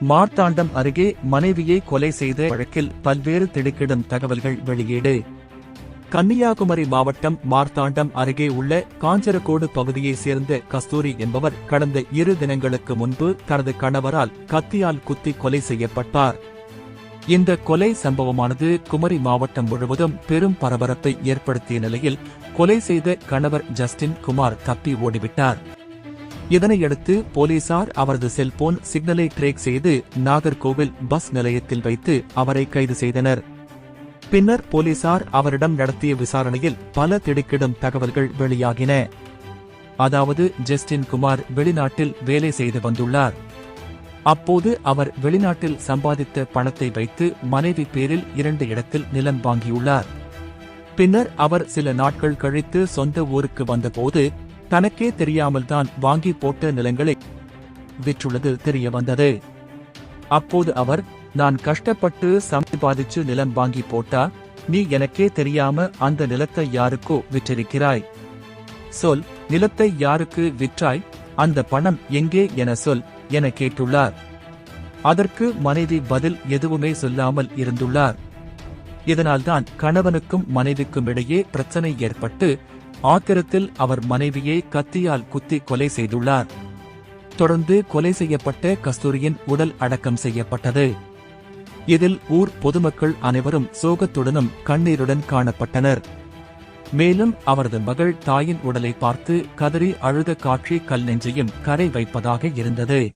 மார்த்தாண்டம் அருகே மனைவியை கொலை செய்த வழக்கில் பல்வேறு திடுக்கிடும் தகவல்கள் வெளியீடு. கன்னியாகுமரி மாவட்டம் மார்த்தாண்டம் அருகே உள்ள காஞ்சரக்கோடு பகுதியைச் சேர்ந்த கஸ்தூரி என்பவர் கடந்த இரு தினங்களுக்கு முன்பு தனது கணவரால் கத்தியால் குத்தி கொலை செய்யப்பட்டார். இந்த கொலை சம்பவமானது குமரி மாவட்டம் முழுவதும் பெரும் பரபரப்பை ஏற்படுத்திய நிலையில் கொலை செய்த கணவர் ஜஸ்டின் குமார் தப்பி ஓடிவிட்டார். இதனையடுத்து போலீசார் அவரது செல்போன் சிக்னலை ட்ரேக் செய்து நாகர்கோவில் பஸ் நிலையத்தில் வைத்து அவரை கைது செய்தனர். பின்னர் போலீசார் அவரிடம் நடத்திய விசாரணையில் பல திடுக்கிடும் தகவல்கள் வெளியாகின. அதாவது ஜஸ்டின் குமார் வெளிநாட்டில் வேலை செய்து வந்துள்ளார். அப்போது அவர் வெளிநாட்டில் சம்பாதித்த பணத்தை வைத்து மனைவி பேரில் இரண்டு இடத்தில் நிலம் வாங்கியுள்ளார். பின்னர் அவர் சில நாட்கள் கழித்து சொந்த ஊருக்கு வந்தபோது தனக்கே தெரியாமல் தான் வாங்கி போட்ட நிலங்களை விற்றுள்ளது தெரிய வந்தது. அப்போது அவர் நான் கஷ்டப்பட்டு சம்பாதிச்சு நிலம் வாங்கி போட்டா நீ எனக்கே தெரியாம அந்த நிலத்தை யாருக்கோ விற்றிருக்கிறாய். சொல் நிலத்தை யாருக்கு விற்றாய்? அந்த பணம் எங்கே என சொல் என கேட்டுள்ளார். அதற்கு மனைவி பதில் எதுவுமே சொல்லாமல் இருந்துள்ளார். இதனால்தான் கணவனுக்கும் மனைவிக்கும் இடையே பிரச்சனை ஏற்பட்டு ஆத்திரத்தில் அவர் மனைவியை கத்தியால் குத்தி கொலை செய்துள்ளார். தொடர்ந்து கொலை செய்யப்பட்ட கஸ்தூரியின் உடல் அடக்கம் செய்யப்பட்டது. இதில் ஊர் பொதுமக்கள் அனைவரும் சோகத்துடனும் கண்ணீருடன் காணப்பட்டனர். மேலும் அவரது மகள் தாயின் உடலை பார்த்து கதறி அழுத காட்சி கல் நெஞ்சையும் கரை வைப்பதாக இருந்தது.